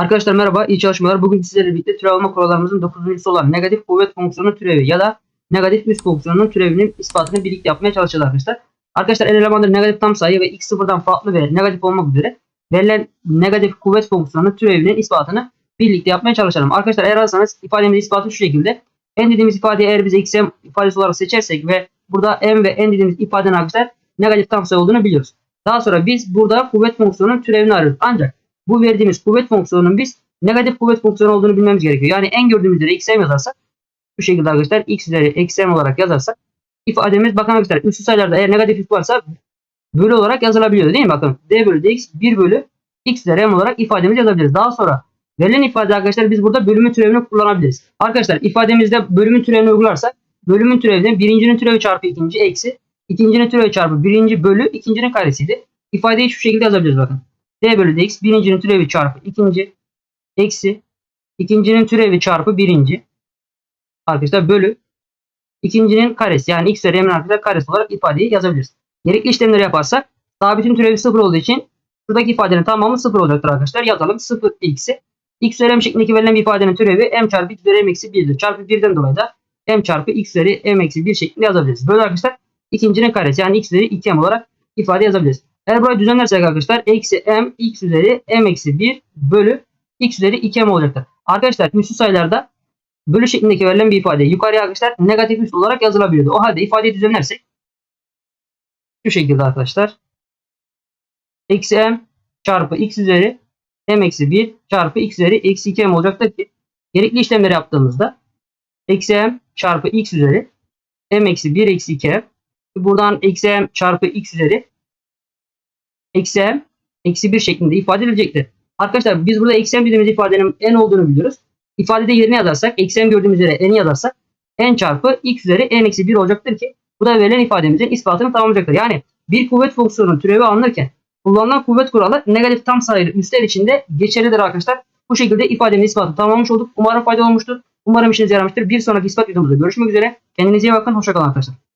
Arkadaşlar merhaba, iyi çalışmalar. Bugün sizlerle birlikte türev alma kurallarımızın 9.sü olan negatif kuvvet fonksiyonunun türevi ya da negatif üst fonksiyonunun türevinin ispatını birlikte yapmaya çalışacağız arkadaşlar. Arkadaşlar en elemanları negatif tam sayı ve x sıfırdan farklı ve negatif olmak üzere verilen negatif kuvvet fonksiyonunun türevinin ispatını birlikte yapmaya çalışalım. Arkadaşlar eğer alırsanız ifademizin ispatı şu şekilde. n dediğimiz ifadeyi eğer biz xm ifadesi olarak seçersek ve burada m ve n dediğimiz ifadenin arkadaşlar negatif tam sayı olduğunu biliyoruz. Daha sonra biz burada kuvvet fonksiyonunun türevini arıyoruz. Ancak bu verdiğimiz kuvvet fonksiyonunun biz negatif kuvvet fonksiyonu olduğunu bilmemiz gerekiyor. Yani en gördüğümüz üzere xm yazarsak bu şekilde arkadaşlar x üzeri eksi m olarak yazarsak ifademiz bakın arkadaşlar üstü sayılarda eğer negatif varsa bölü olarak yazılabiliyor değil mi? Bakın d bölü dx 1 bölü x üzeri m olarak ifademizi yazabiliriz. Daha sonra verilen ifade arkadaşlar biz burada bölümün türevini kullanabiliriz. Arkadaşlar ifademizde bölümün türevini uygularsak bölümün türevi birincinin türevi çarpı ikinci eksi ikincinin türevi çarpı birinci bölü ikincinin karesiydi. İfadeyi şu şekilde yazabiliriz bakın d bölü dx birincinin türevi çarpı ikinci eksi ikincinin türevi çarpı birinci arkadaşlar bölü ikincinin karesi yani x üzeri m'nin arkadaşlar karesi olarak ifadeyi yazabiliriz. Gerekli işlemleri yaparsak sabitin türevi sıfır olduğu için şuradaki ifadenin tamamı sıfır olacaktır arkadaşlar. Yazalım sıfır x'i x üzeri m şeklindeki verilen bir ifadenin türevi m çarpı x üzeri m eksi 1'dir. Çarpı 1'den dolayı da m çarpı x üzeri m eksi 1 şeklinde yazabiliriz. Böyle arkadaşlar ikincinin karesi yani x üzeri 2m olarak ifade yazabiliriz. Eğer burayı düzenlersek arkadaşlar eksi m x üzeri m eksi 1 bölü x üzeri 2m olacaktır. Arkadaşlar üstü sayılarda bölü şeklindeki verilen bir ifade yukarıya arkadaşlar negatif üst olarak yazılabiliyordu. O halde ifadeyi düzenlersek şu şekilde arkadaşlar eksi m çarpı x üzeri m eksi 1 çarpı x üzeri eksi 2m olacaktır ki gerekli işlemleri yaptığımızda eksi m çarpı x üzeri m eksi 1 eksi 2m buradan eksi m çarpı x üzeri eksi m eksi 1 şeklinde ifade edilecektir. Arkadaşlar biz burada eksi m dediğimiz ifadenin n olduğunu biliyoruz. İfadede yerine yazarsak eksi m gördüğümüz üzere n'i yazarsak n çarpı x üzeri n eksi 1 olacaktır ki bu da verilen ifademizin ispatını tamamlayacaktır. Yani bir kuvvet fonksiyonunun türevi alınırken kullanılan kuvvet kuralı negatif tam sayılı üstler içinde geçerlidir arkadaşlar. Bu şekilde ifademizin ispatını tamamlamış olduk. Umarım faydalı olmuştur. Umarım işinize yaramıştır. Bir sonraki ispat videomuzda görüşmek üzere. Kendinize iyi bakın. Hoşçakalın arkadaşlar.